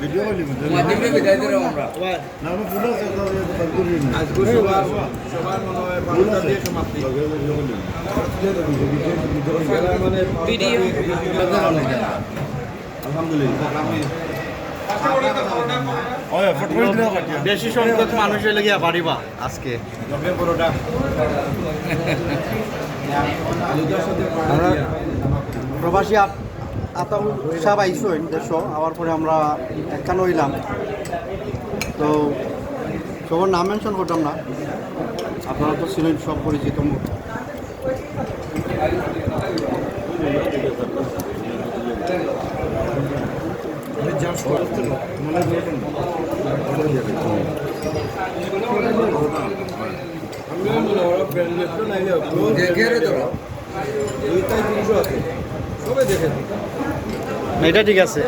Video কাল বেশি সংখ্যক মানুষ হলে গিয়া পারিবা আজকে। আমরা প্রবাসী আতাউল সাহেব আইসইন দেশ, আবার পরে আমরা একখান হইলাম। তো সবার নাম মেনশন করতাম না। আপনারা তো ছিলেন সব পরিচিত মুখ। দেখে এটা ঠিক আছে।